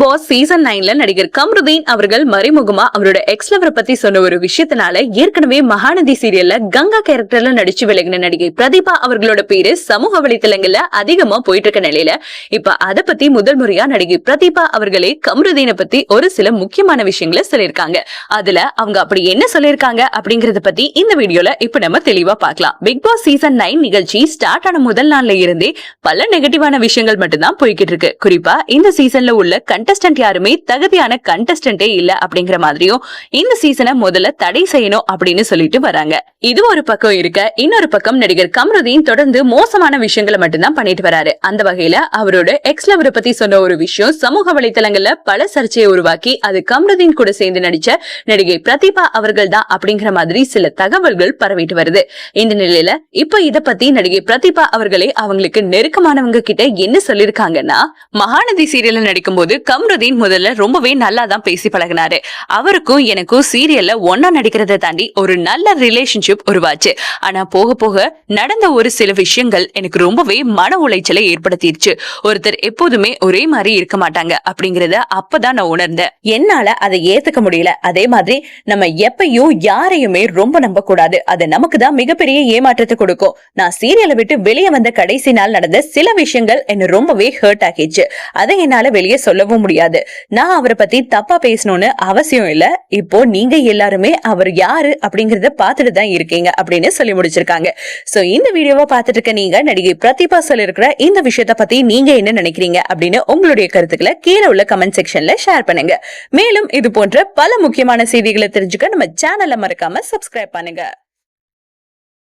Boss season நைன்ல நடிகர் கம்ருதீன் அவர்கள் மறைமுகமா அவரோட எக்ஸ் லவரை பத்தி சொன்ன ஒரு விஷயத்தினால ஏற்கனவே மகாநதி சீரியல்ல கங்கா கேரக்டர்ல நடிச்சு விலகின நடிகை பிரதீபா அவர்களோட பேரு சமூக வலைத்தளங்கள்ல அதிகமா போயிட்டு இருக்க நிலையில. இப்ப அத பத்தி முதல் முறையா நடிகை பிரதீபா அவர்களே கம்ருதீனை பத்தி ஒரு சில முக்கியமான விஷயங்களை சொல்லியிருக்காங்க. அதுல அவங்க அப்படி என்ன சொல்லியிருக்காங்க அப்படிங்கறத பத்தி இந்த வீடியோல இப்ப நம்ம தெளிவா பார்க்கலாம். பிக் பாஸ் சீசன் நைன் நிகழ்ச்சி ஸ்டார்ட் ஆன முதல் நாள்ல இருந்தே பல நெகட்டிவான விஷயங்கள் மட்டும்தான் போய்கிட்டு இருக்கு. குறிப்பா இந்த சீசன்ல உள்ள கண்டஸ்டன்ட் யாருமே தகுதியான கண்டஸ்டன்டே இல்ல அப்படிங்கிற மாதிரியும் இந்த சீசனை முதல்ல தடை செய்யணும் அப்படின்னு சொல்லிட்டு வராங்க. இது ஒரு பக்கம் இருக்க இன்னொரு பக்கம் நடிகர் கம்ருதீன் தொடர்ந்து மோசமான விஷயங்களை மட்டும்தான் பண்ணிட்டு வராரு. அந்த வகையில அவரோட எக்ஸ் லவரை பத்தி சொன்ன ஒரு விஷயம் சமூக வலைதளங்கள்ல பல சர்ச்சையை உருவாக்கி அது கம்ருதீன் கூட சேர்ந்து நடிச்ச நடிகை பிரதீபா அவர்கள் தான் அப்படிங்கிற மாதிரி சில தகவல்கள் பரவிட்டு வருது. இந்த நிலையில இப்ப இத பத்தி நடிகை பிரதீபா அவர்களே அவங்களுக்கு நெருக்கமானவங்க கிட்ட என்ன சொல்லிருக்காங்கன்னா மகாநதி சீரியல்ல நடிக்கும் போது கம்ருதீன் முதல்ல ரொம்பவே நல்லா தான் பேசி பழகினாரு. அவருக்கும் எனக்கும் சீரியல்ல ஒன்னா நடிக்கிறத தாண்டி ஒரு நல்ல ரிலேஷன்ஷிப் உருவாச்சு. ஆனா போக போக நடந்த ஒரு சில விஷயங்கள் எனக்கு ரொம்பவே மன உளைச்சலை ஏற்படுத்திருச்சு. ஒருத்தர் எப்போதுமே ஒரே மாதிரி இருக்க மாட்டாங்க அப்படிங்கறத அப்பதான் நான் உணர்ந்தேன். என்னால அதை ஏத்துக்க முடியல. அதே மாதிரி நம்ம எப்பயும் யாரையுமே ரொம்ப நம்ப கூடாது அது நமக்கு தான் மிகப்பெரிய ஏமாற்றத்தை கொடுக்கும். நான் சீரியலை விட்டு வெளியே வந்த கடைசி நாள் நடந்த சில விஷயங்கள் என்ன ரொம்பவே ஹர்ட் ஆகிச்சு அதை என்னால வெளியே சொல்லவும் முடியாது. நான் அவரை பத்தி தப்பா பேசணும்னு அவசியம் இல்ல. இப்போ நீங்க எல்லாருமே அவர் யாரு அப்படிங்கறத பாத்துட்டு தான் இருக்கீங்க அப்படின்னு சொல்லி முடிச்சிருக்காங்க. சோ இந்த வீடியோவை பார்த்துட்டு இருக்க நீங்க நடிகை பிரதீபா சொல்லிருக்கிற இந்த விஷயத்த பத்தி நீங்க என்ன நினைக்கிறீங்க அப்படின்னு உங்களுடைய கருத்துக்களை கீழே உள்ள கமெண்ட் செக்ஷன்ல ஷேர் பண்ணுங்க. மேலும் இது போன்ற பல முக்கியமான செய்திகளை தெரிஞ்சுக்க நம்ம சேனலை மறக்காம சப்ஸ்கிரைப் பண்ணுங்க.